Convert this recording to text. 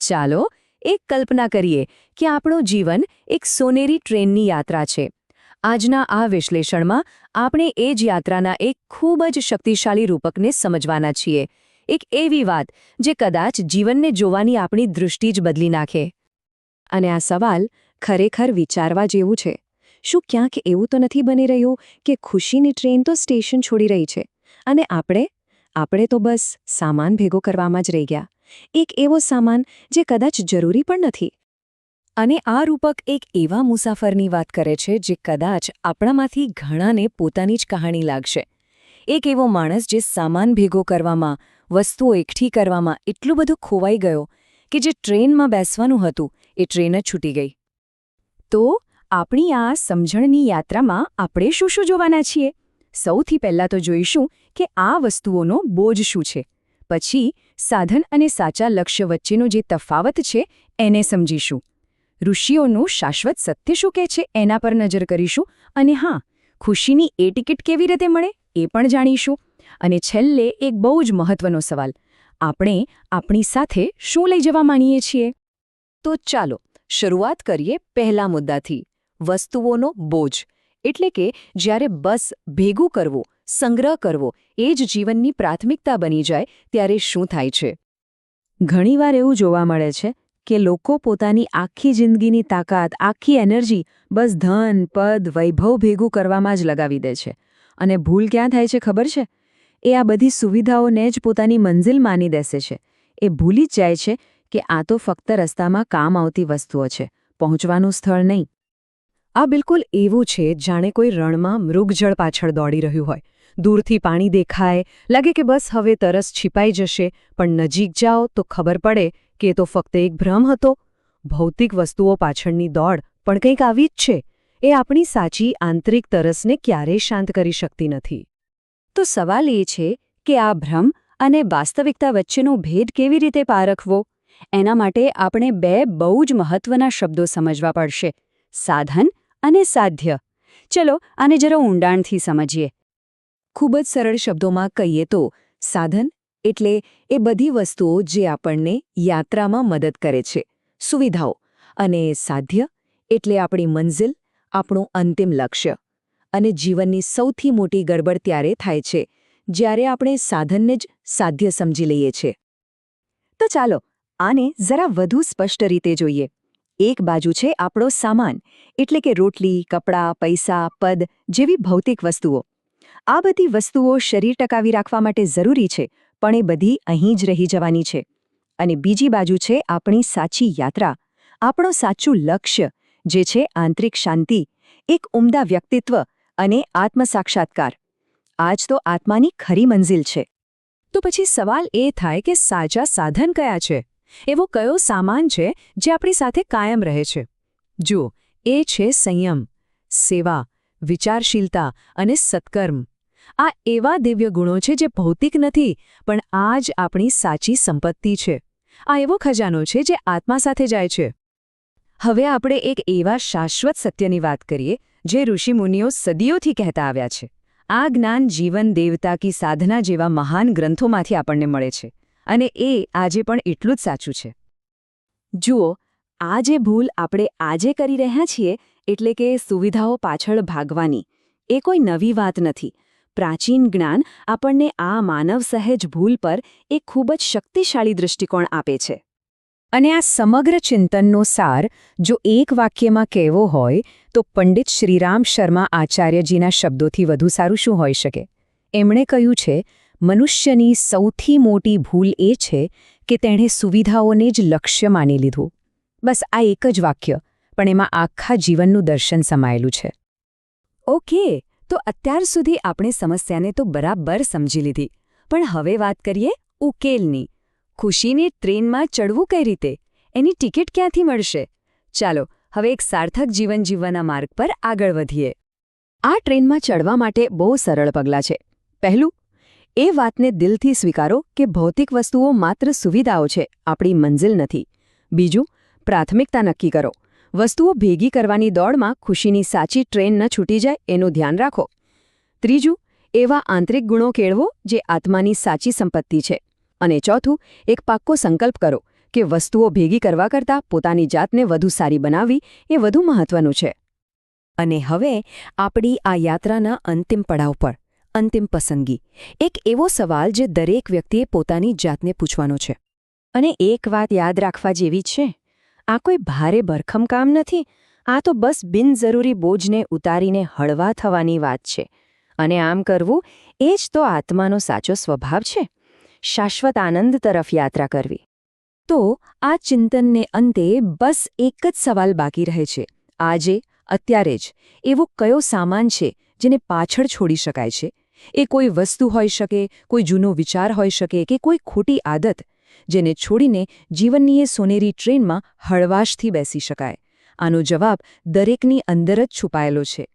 ચાલો એક કલ્પના કરીએ કે આપણું જીવન એક સોનેરી ટ્રેનની યાત્રા છે. આજના આ વિશ્લેષણમાં આપણે એ જ યાત્રાના એક ખૂબ જ શક્તિશાળી રૂપકને સમજવાના છીએ. એક એવી વાત જે કદાચ જીવનને જોવાની આપણી દૃષ્ટિ જ બદલી નાખે. અને આ સવાલ ખરેખર વિચારવા જેવું છે. શું ક્યાંક એવું તો નથી બની રહ્યું કે ખુશીની ટ્રેન તો સ્ટેશન છોડી રહી છે? અને આપણે? આપણે તો બસ સામાન ભેગો કરવામાં જ રહી ગયા. એક એવો સામાન જે કદાચ જરૂરી પણ નથી. અને આ રૂપક એક એવા મુસાફરની વાત કરે છે જે કદાચ આપણામાંથી ઘણાને પોતાની જ કહાણી લાગશે. એક એવો માણસ જે સામાન ભેગો કરવામાં, વસ્તુઓ એકઠી કરવામાં એટલું બધું ખોવાઈ ગયો કે જે ટ્રેનમાં બેસવાનું હતું, એ ટ્રેન જ છૂટી ગઈ. તો આપણી આ સમજણની યાત્રામાં આપણે શું શું જોવાના છીએ? સૌથી પહેલાં તો જોઈશું કે આ વસ્તુઓનો બોજ શું છે? પછી સાધન અને સાચા લક્ષ્ય વચ્ચેનો જે તફાવત છે, એને સમજીશું. ઋષિઓનું શાશ્વત સત્ય શું કહે છે, એના પર નજર કરીશું અને હા, ખુશીની એ ટિકિટ કેવી રીતે મળે, એ પણ જાણીશું. અને છેલ્લે એક બહુ જ મહત્વનો સવાલ. આપણે આપણી સાથે શું લઈ જવા માંગીએ છીએ? તો ચાલો, શરૂઆત કરીએ પહેલા મુદ્દાથી. વસ્તુઓનો બોજ. એટલે કે જ્યારે બસ ભેગું કરવું સંગ્રહ કરવો, એ જ જીવનની પ્રાથમિકતા બની જાય ત્યારે શું થાય છે? ઘણીવાર એવું જોવા મળે છે કે લોકો પોતાની આખી જિંદગીની તાકાત, આખી એનર્જી બસ ધન, પદ, વૈભવ ભેગું કરવામાં જ લગાવી દે છે. અને ભૂલ ક્યાં થાય છે ખબર છે? એ આ બધી સુવિધાઓને જ પોતાની મંઝિલ માની દેસે છે. એ ભૂલી જ જાય છે કે આ તો ફક્ત રસ્તામાં કામ આવતી વસ્તુઓ છે, પહોંચવાનું સ્થળ નહીં. આ બિલકુલ એવું છે જાણે કોઈ રણમાં મૃગજળ પાછળ દોડી રહ્યું હોય. દૂરથી પાણી દેખાય, લાગે કે બસ હવે તરસ છીપાઈ જશે, પણ નજીક જાઓ તો ખબર પડે કે તો ફક્ત એક ભ્રમ હતો. ભૌતિક વસ્તુઓ પાછળની દોડ પણ કંઈક આવી જ છે. એ આપણી સાચી આંતરિક તરસને ક્યારેય શાંત કરી શકતી નથી. તો સવાલ એ છે કે આ ભ્રમ અને વાસ્તવિકતા વચ્ચેનો ભેદ કેવી રીતે પારખવો એના માટે આપણે બે બહુ જ મહત્વના શબ્દો સમજવા પડશે, સાધન અને સાધ્ય. ચલો આને જરા ઊંડાણથી સમજીએ. ખૂબ જ સરળ શબ્દોમાં કહીએ તો, સાધન એટલે એ બધી વસ્તુઓ જે આપણને યાત્રામાં મદદ કરે છે, સુવિધાઓ અને સાધ્ય એટલે આપણી મંઝિલ, આપણું અંતિમ લક્ષ્ય. અને જીવનની સૌથી મોટી ગડબડ ત્યારે થાય છે, જ્યારે આપણે સાધનને જ સાધ્ય સમજી લઈએ છીએ. તો ચાલો, આને જરા વધુ સ્પષ્ટ રીતે જોઈએ. એક બાજુ છે આપણો સામાન, એટલે કે રોટલી, કપડાં, પૈસા, પદ જેવી ભૌતિક વસ્તુઓ. આ બધી વસ્તુઓ શરીર ટકાવી રાખવા માટે જરૂરી છે, પણ એ બધી અહીં જ રહી જવાની છે. અને બીજી બાજુ છે આપણી સાચી યાત્રા. આપણો સાચું લક્ષ્ય, જે છે આંતરિક શાંતિ, એક ઉમદા વ્યક્તિત્વ અને આત્મસાક્ષાત્કાર. આજ તો આત્માની ખરી મંઝિલ છે. તો પછી સવાલ એ થાય કે સાચા સાધન કયા છે? એવો કયો સામાન છે જે આપણી સાથે કાયમ રહે છે? જુઓ, એ છે સંયમ, સેવા વિચારશીલતા અને સત્કર્મ. આ એવા દિવ્ય ગુણો છે જે ભૌતિક નથી, પણ આ જ આપણી સાચી સંપત્તિ છે. આ એવો ખજાનો છે જે આત્મા સાથે જાય છે. હવે આપણે એક એવા શાશ્વત સત્યની વાત કરીએ, જે ઋષિમુનિઓ સદીઓથી કહેતા આવ્યા છે. આ જ્ઞાન જીવન દેવતા કી સાધના જેવા મહાન ગ્રંથોમાંથી આપણને મળે છે, અને એ આજે પણ એટલું જ સાચું છે. જુઓ, આ જે ભૂલ આપણે આજે કરી રહ્યા છીએ એટલે કે સુવિધાઓ પાછળ ભાગવાની. એ કોઈ નવી વાત નથી. પ્રાચીન જ્ઞાન આપણને આ માનવ સહેજ ભૂલ પર એક ખૂબ જ શક્તિશાળી દૃષ્ટિકોણ આપે છે. અને આ સમગ્ર ચિંતનનો સાર જો એક વાક્યમાં કહેવો હોય, તો પંડિત શ્રીરામ શર્મા આચાર્યજીના શબ્દોથી વધુ સારું શું હોઈ શકે? એમણે કહ્યું છે, મનુષ્યની સૌથી મોટી ભૂલ એ છે કે તેણે સુવિધાઓને જ લક્ષ્ય માની લીધું. બસ આ એક જ વાક્ય. પણ એમાં આખા જીવનનું દર્શન સમાયેલું છે. ઓકે, તો અત્યાર સુધી આપણે સમસ્યાને તો બરાબર સમજી લીધી. પણ હવે વાત કરીએ ઉકેલની. ખુશીને ટ્રેનમાં ચડવું કઈ રીતે? એની ટિકિટ ક્યાંથી મળશે? ચાલો, હવે એક સાર્થક જીવન જીવવાના માર્ગ પર આગળ વધીએ. આ ટ્રેનમાં ચડવા માટે બહુ સરળ પગલાં છે. પહેલું, એ વાતને દિલથી સ્વીકારો કે ભૌતિક વસ્તુઓ માત્ર સુવિધાઓ છે, આપણી મંઝિલ નથી. બીજું, પ્રાથમિકતા નક્કી કરો. વસ્તુઓ ભેગી કરવાની દોડમાં ખુશીની સાચી ટ્રેન ન છૂટી જાય એનું ધ્યાન રાખો. ત્રીજું, એવા આંતરિક ગુણો કેળવો જે આત્માની સાચી સંપત્તિ છે. અને ચોથું, એક પાક્કો સંકલ્પ કરો કે વસ્તુઓ ભેગી કરવા કરતાં પોતાની જાતને વધુ સારી બનાવવી એ વધુ મહત્વનું છે. અને હવે આપણી આ યાત્રાના અંતિમ પડાવ પર, અંતિમ પસંદગી. એક એવો સવાલ જે દરેક વ્યક્તિએ પોતાની જાતને પૂછવાનો છે. અને એક વાત યાદ રાખવા જેવી છે. આ કોઈ ભારે ભરખમ કામ નથી. આ તો બસ બિનજરૂરી બોજને ઉતારીને હળવા થવાની વાત છે. અને આમ કરવું, એ જ તો આત્માનો સાચો સ્વભાવ છે. શાશ્વત આનંદ તરફ યાત્રા કરવી. તો આ ચિંતનને અંતે બસ એક જ સવાલ બાકી રહે છે. આજે, અત્યારે જ. એવો કયો સામાન છે જેને પાછળ છોડી શકાય છે? એ કોઈ વસ્તુ હોઈ શકે, કોઈ જૂનો વિચાર હોઈ શકે કે કોઈ ખોટી આદત જેને છોડીને જીવનની એ સોનેરી ટ્રેનમાં હળવાશથી બેસી શકાય. આનો જવાબ દરેકની અંદર જ છુપાયેલો છે.